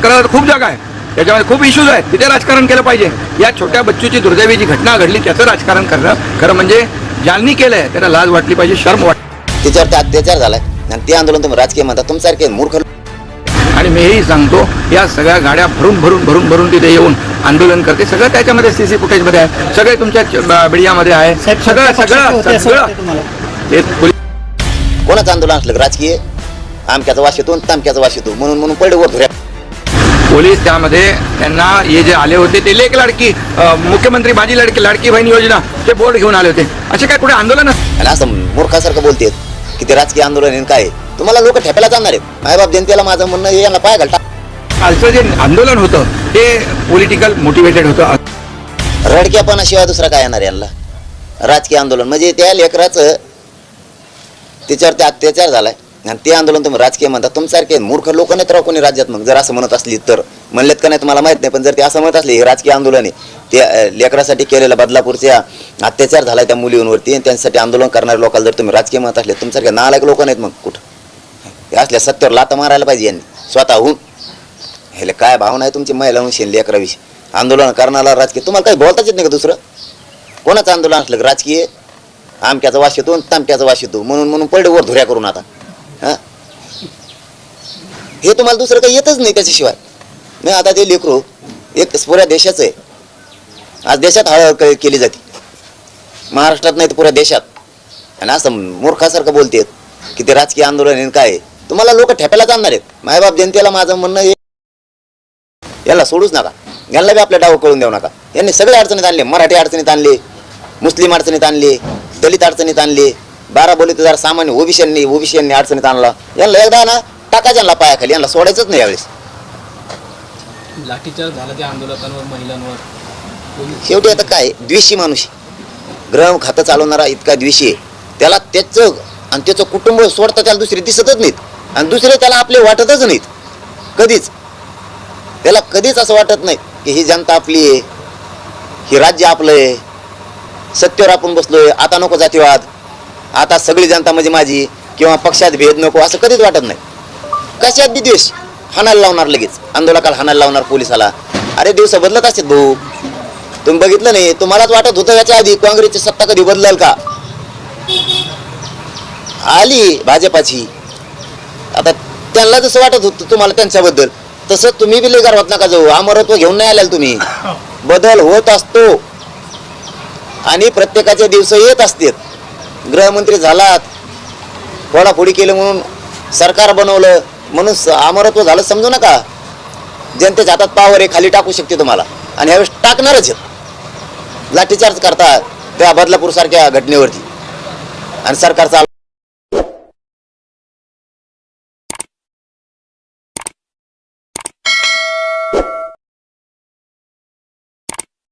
करायला खूप जागा आहे. त्याच्यामध्ये खूप इश्यूज आहेत. तिथे राजकारण केलं पाहिजे. या छोट्या बच्चूची दुर्दैवी जी घटना घडली त्याचं राजकारण करणं खरं म्हणजे ज्यांनी केलंय त्यांना लाज वाटली पाहिजे शर्म वाट त्याच्यावरती अत्याचार झालाय. आणि ते आंदोलन तुम्ही राजकीय म्हणता तुमच्यासारखे मूर्ख आणि मीही सांगतो या सगळ्या गाड्या भरून भरून भरून भरून तिथे येऊन आंदोलन करते. सगळं त्याच्यामध्ये सीसी फुटेजमध्ये आहे. सगळे तुमच्या मीडियामध्ये आहे. सगळं सगळं सगळं कोणाचं आंदोलन असलं राजकीय? आमक्याचा वास येतो आणि तामक्याचा वास येतो म्हणून म्हणून पडले वर धुऱ्या पोलीस त्यामध्ये त्यांना हे जे आले होते ते लेख लाडकी मुख्यमंत्री माझी लाडकी लाडकी बहीण योजना ते बोर्ड घेऊन आले होते. असे काय कुठे आंदोलन आणि असं मूर्खासारखं बोलतेत की ते राजकीय आंदोलन आहे काय. तुम्हाला लोक ठेप्याला जाणार आहेत. मायबाप जनतेला माझं म्हणणं आहे, यांना पाय घालता. कालचं जे आंदोलन होतं ते पॉलिटिकल मोटिवेटेड होतं. रडक्यापणाशिवाय दुसरा काय येणार यांना? राजकीय आंदोलन. म्हणजे त्या लेकराचं त्याच्यावरती अत्याचार झालाय. आणि ते आंदोलन तुम्ही राजकीय म्हणता तुमच्यासारखे मूर्ख लोक नाहीत राव कोणी राज्यात मग. जर असं म्हणत असली तर. म्हणलेत का नाही तुम्हाला माहीत नाही पण जर ते असं म्हणत असले हे राजकीय आंदोलन आहे. ते लेकरासाठी केलेला बदलापूरच्या अत्याचार झाला त्या मुलींवरती आणि त्यांच्यासाठी आंदोलन करणाऱ्या लोकांना जर तुम्ही राजकीय म्हणत असले तुमच्यासारखे नालायक लोक नाहीत मग कुठं? हे असल्या सत्यावर लाता मारायला पाहिजे यांनी. स्वतःहून. ह्याला काय भावना आहे तुमची महिला शेन लेकराविषयी आंदोलन करणारा राजकीय तुम्हाला काही बोलताच येत नाही का दुसरं? कोणाचं आंदोलन असलं राजकीय? आमक्याचा वास येतो आणि तामक्याचा वास येतो म्हणून म्हणून पडले वर धुऱ्या करून आता. हा? हे तुम्हाला दुसरं काही येतच नाही त्याच्याशिवाय. नाही आता ते लेकरू एक पुऱ्या देशाचं आहे. आज देशात हळहळ केली जाते. महाराष्ट्रात नाही तर पुऱ्या देशात. आणि असं मूर्खासारखं बोलतेत की ते राजकीय आंदोलन काय तुम्हाला लोक ठेप्याला जाणार आहेत. मायबाप जनतेला माझं म्हणणं हे याला सोडूच नका. यांना बी आपल्या डाव कळून देऊ नका. यांनी सगळे अडचणीत आणले. मराठी अडचणीत आणले. मुस्लिम अडचणीत आणले. दलित अडचणीत आणले. बारा बोलीत जरा सामान्य ओबीसीयांनी ओबीसीयांनी अडचणीत आणला. यांना एकदा ना टाका यांना पायाखाली यांना सोडायचंच नाही यावेळेस. लाठीचार्ज झाला त्या आंदोलकांवर महिलांवर. पोलीस शेवटी आता काय द्वेषी माणूस. ग्रह खातं चालवणारा इतका द्वेषी आहे. त्याला त्याचं आणि त्याचं कुटुंब सोडता त्याला दुसरे दिसतच नाहीत. आणि दुसरे त्याला आपले वाटतच नाहीत. कधीच. त्याला कधीच असं वाटत नाही की ही जनता आपली आहे. ही राज्य आपलं आहे. सत्तेवर आपण बसलोय. आता नको जातीवाद. आता सगळी जनता म्हणजे माझी किंवा पक्षात भेद नको असं कधीच वाटत नाही. कशात बी द्वेष? हाणायला लावणार लगेच. आंदोलकाला हाणायला लावणार पोलिसाला. अरे दिवस बदलत असतात भाऊ. तुम्ही बघितलं नाही तुम्हालाच वाटत होतं याच्या आधी काँग्रेसची सत्ता कधी बदलाल का? आली भाजपाची. आता त्यांना जसं वाटत होतं तुम्हाला त्यांच्याबद्दल तसं तुम्ही बी लय गर्वात नका जाऊ. अमरत्व घेऊन नाही आल्याल तुम्ही. बदल होत असतो. आणि प्रत्येकाचे दिवस येत असतात. गृहमंत्री झालात फोडाफोडी केलं म्हणून सरकार बनवलं म्हणून अमरत्व झालं समजू नका. जनतेच्या हातात पावर आहे खाली टाकू शकते तुम्हाला. आणि ह्यावेळेस टाकणारच लाठीचार्ज करतात त्या बदलापूर सारख्या घटनेवरती. आणि सरकारचा